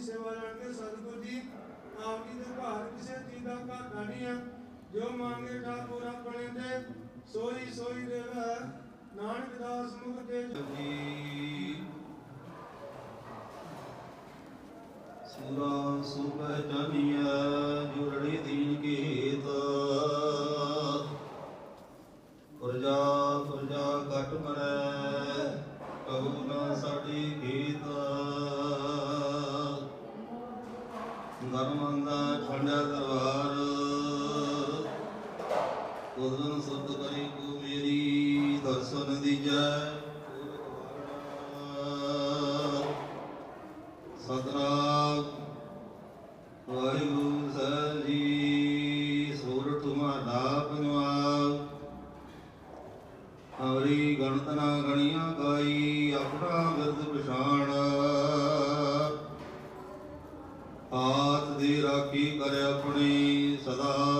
ਦੀ ਸੇਵਾ ਲੈਣਗੇ ਸਤਿਗੁਰ ਜੀ ਆਪ ਜੀ ਦੇ ਘਰ ਕਿਸੇ ਚੀਜ਼ ਦਾ ਘਾਟਾ ਨਹੀਂ ਹੈ। ਜੋ ਮੰਗੇ ਠਾਕੁਰ ਆਪਣੇ ਦੇ ਸੋਈ ਸੋਈ ਦੇਵੈ ਨਾਨਕ ਦਾਸ ਮੁਖ ਤੇ ਜੀ ਸੂਰਾ ਸੁਪਹਿ ਜਾਨੀਐ। ਗਰਮੰਦਾ ਛੰਡਿਆ ਦਰਬਾਰ। ਉਦਨ ਸੁਧ ਕਰੀ ਕੋ ਮੇਰੀ ਦਰਸ਼ਨ ਦੀਜੈ। ਸਤਨਾਮ। ਵਾਹਿਗੁਰੂ ਸਾਹਿਬ ਦੀ ਰਾਖੀ ਕਰੇ ਆਪਣੀ ਸਦਾ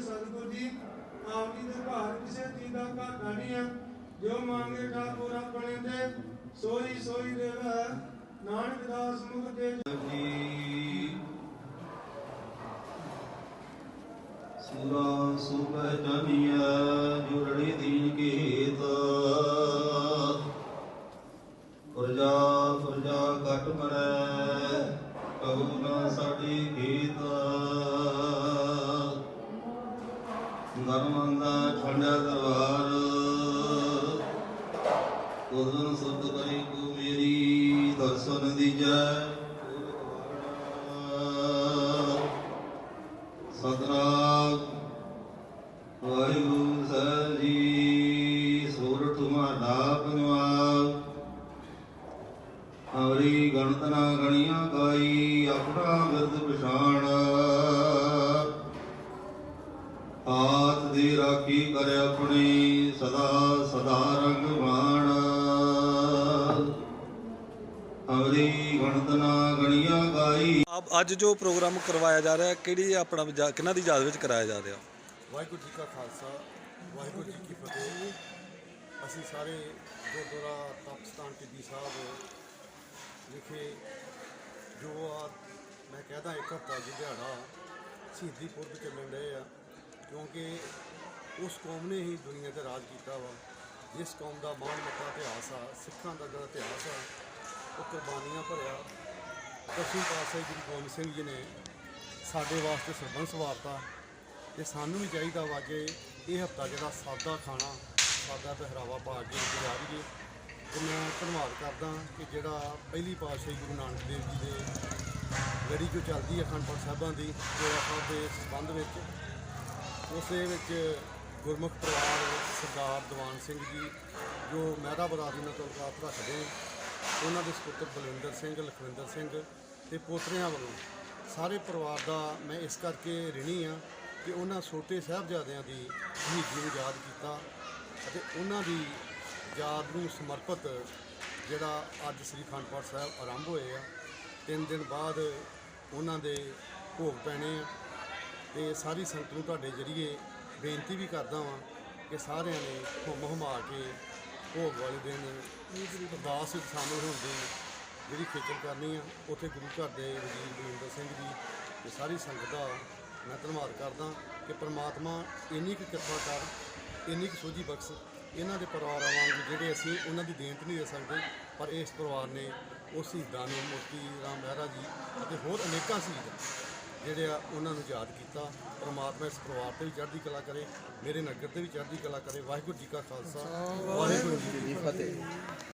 ਸੇਵਾ ਲੈਣਗੇ ਸਤਿਗੁਰ ਜੀ, ਆਪ ਜੀ ਦੇ ਘਰ ਕਿਸੇ ਚੀਜ਼ ਦਾ ਘਾਟਾ ਨਹੀਂ ਹੈ। ਜੋ ਮੰਗੇ ਠਾਕੁਰ ਆਪਣੇ ਦੇ ਸੋਈ ਸੋਈ ਦੇਵੈ ਨਾਨਕ ਦਾਸ ਮੁਖ ਤੇ ਜੀ ਸੂਰਾ ਸੁਪਹਿ ਜਾਨੀਐ ਜੁਰੜੀ ਦੀਨ ਕੀ ਗਰਮੰਦਾ ਛੰਡਿਆ ਦਰਬਾਰ ਉਦਨ ਸੁਧ ਕਰੀ ਕੋ ਮੇਰੀ ਦਰਸ਼ਨ ਦੀਜੈ ਸਤਨਾਮ, ਵਾਹਿਗੁਰੂ ਸਾਹਿਬ ਜੀ ਸੂਰਠ ਤੁਹਾਡਾ ਪੰਜਵਾ ਹਰੀ ਗਣਤ ਨਾ ਗਣੀਆਂ ਕਾਈ, ਆਪਣਾ ਬਿਰਦ ਪਛਾਣ। ਆਤ ਦੀ ਰਾਖੀ ਕਰੇ ਆਪਣੀ ਸਦਾ ਸਦਾ ਰੰਗ ਬਾਣ ਹਰੀ ਗਣਤ ਨਾ ਗਣੀਆਂ ਗਾਈ। ਆਪ ਅੱਜ ਜੋ ਪ੍ਰੋਗਰਾਮ ਕਰਵਾਇਆ ਜਾ ਰਿਹਾ ਹੈ, ਕਿਹੜੀ ਆਪਣਾ ਕਿਹਨਾਂ ਦੀ ਯਾਦ ਵਿੱਚ ਕਰਾਇਆ ਜਾ ਰਿਹਾ? ਵਾਹਿਗੁਰੂ ਜੀ ਕਾ ਖਾਲਸਾ ਵਾਹਿਗੁਰੂ ਜੀ ਕੀ ਫਤਿਹ। ਅਸੀਂ ਸਾਰੇ ਗੁਰਦੁਆਰਾ ਤਪਸਤਾਨ ਟਿੱਬੀ ਸਾਹਿਬ ਵਿਖੇ ਜੋ ਆ ਮੈਂ ਕਹਿੰਦਾ ਇੱਕ ਹਫ਼ਤਾ ਜੀ ਦਿਹਾੜਾ ਸ਼ਹੀਦੀ ਪੁਰਬ ਚੱਲਣ ਡਏ ਆ। ਕਿਉਂਕਿ ਉਸ ਕੌਮ ਨੇ ਹੀ ਦੁਨੀਆ ਤੇ ਰਾਜ ਕੀਤਾ ਵਾ। ਜਿਸ ਕੌਮ ਦਾ ਮਾਣ, ਮੱਤਾ, ਇਤਿਹਾਸ ਆ, ਸਿੱਖਾਂ ਦਾ ਜਿਹੜਾ ਇਤਿਹਾਸ ਆ, ਉਹ ਕੁਰਬਾਨੀਆਂ ਭਰਿਆ। ਦਸਵੇਂ ਪਾਤਸ਼ਾਹੀ ਗੁਰੂ ਗੋਬਿੰਦ ਸਿੰਘ ਜੀ ਨੇ ਸਾਡੇ ਵਾਸਤੇ ਸਰਬੰਸ ਵਾਰਤਾ। ਤੇ ਸਾਨੂੰ ਵੀ ਚਾਹੀਦਾ ਵਾ ਕਿ ਇਹ ਹਫਤਾ ਜਿਹੜਾ ਸਾਦਾ ਖਾਣਾ, ਸਾਦਾ ਪਹਿਰਾਵਾ ਪਾ ਕੇ ਗੁਜ਼ਾਰੀਏ ਤੇ ਮੈਂ ਧੰਨਵਾਦ ਕਰਦਾ ਕਿ ਜਿਹੜਾ ਪਹਿਲੀ ਪਾਤਸ਼ਾਹੀ ਗੁਰੂ ਨਾਨਕ ਦੇਵ ਜੀ ਦੇ ਲੜੀ ਜੋ ਚੱਲਦੀ ਹੈ ਅਖੰਡ ਪਾਠ ਸਾਹਿਬਾਂ ਦੀ ਜੋੜਾ ਸਾਹਿਬ ਦੇ ਸੰਬੰਧ ਵਿੱਚ ਉਸ ਦੇ ਵਿੱਚ ਗੁਰਮੁਖ ਪਰਿਵਾਰ ਸਰਦਾਰ ਦੀਵਾਨ ਸਿੰਘ ਜੀ, ਜੋ ਮਹਿਰਾ ਬਰਾਦਰੀ ਨਾਲ ਤਾਲੁਕਾਤ ਰੱਖਦੇ ਉਹਨਾਂ ਦੇ ਸੁਪੁੱਤਰ ਬਲਵਿੰਦਰ ਸਿੰਘ, ਲਖਵਿੰਦਰ ਸਿੰਘ ਤੇ ਪੋਤਰਿਆਂ ਵੱਲੋਂ ਸਾਰੇ ਪਰਿਵਾਰ ਦਾ ਮੈਂ ਇਸ ਕਰਕੇ ਰਿਣੀ ਆ ਕਿ ਉਹਨਾਂ ਛੋਟੇ ਸਾਹਿਬਜ਼ਾਦਿਆਂ ਦੀ ਸ਼ਹੀਦੀ ਨੂੰ ਯਾਦ ਕੀਤਾ ਅਤੇ ਉਹਨਾਂ ਦੀ ਯਾਦ ਨੂੰ ਸਮਰਪਿਤ ਜਿਹੜਾ ਅੱਜ ਸ੍ਰੀ ਅਖੰਡ ਸਾਹਿਬ ਆਰੰਭ ਹੋਏ ਆ, ਤਿੰਨ ਦਿਨ ਬਾਅਦ ਉਹਨਾਂ ਦੇ ਭੋਗ ਪੈਣੇ ਆ। ਤੇ ਸਾਰੀ ਸੰਗਤ ਨੂੰ ਤੁਹਾਡੇ ਜਰੀਏ ਬੇਨਤੀ ਵੀ ਕਰਦਾ ਵਾਂ ਕਿ ਸਾਰਿਆਂ ਨੇ ਘੁੰਮ ਹੁਮਾ ਕੇ ਭੋਗ ਵਾਲੇ ਦਿਨ ਅਰਦਾਸ ਵਿੱਚ ਸ਼ਾਮਿਲ ਹੋਣ ਦੀ ਜਿਹੜੀ ਖੇਚਲ ਕਰਨੀ ਆ, ਉੱਥੇ ਗੁਰੂ ਘਰ ਦੇ ਵਜ਼ੀਰ ਗੁਰਿੰਦਰ ਸਿੰਘ ਜੀ ਤੇ ਸਾਰੀ ਸੰਗਤ ਦਾ ਮੈਂ ਧੰਨਵਾਦ ਕਰਦਾ ਕਿ ਪ੍ਰਮਾਤਮਾ ਇੰਨੀ ਕੁ ਕਿਰਪਾ ਕਰ, ਇੰਨੀ ਕੁ ਸੋਝੀ ਬਖਸ਼ ਇਹਨਾਂ ਦੇ ਪਰਿਵਾਰਾਂ ਵਾਂਗ ਜਿਹੜੇ ਅਸੀਂ ਉਹਨਾਂ ਦੀ ਦੇਣ ਤਾਂ ਨਹੀਂ ਦੇ ਸਕਦੇ, ਪਰ ਇਸ ਪਰਿਵਾਰ ਨੇ ਉਹ ਸ਼ਹੀਦਾਂ ਨੂੰ ਮੋਤੀ ਰਾਮ ਮਹਿਰਾ ਜੀ ਅਤੇ ਹੋਰ ਅਨੇਕਾਂ ਸ਼ਹੀਦ ਜਿਹੜੇ ਆ ਉਹਨਾਂ ਨੂੰ ਯਾਦ ਕੀਤਾ, ਪਰਮਾਤਮਾ ਇਸ ਪਰਿਵਾਰ ਤੇ ਵੀ ਚੜ੍ਹਦੀ ਕਲਾ ਕਰੇ, ਮੇਰੇ ਨਗਰ ਤੇ ਵੀ ਚੜ੍ਹਦੀ ਕਲਾ ਕਰੇ। ਵਾਹਿਗੁਰੂ ਜੀ ਕਾ ਖਾਲਸਾ, ਵਾਹਿਗੁਰੂ ਜੀ ਕੀ ਫਤਿਹ।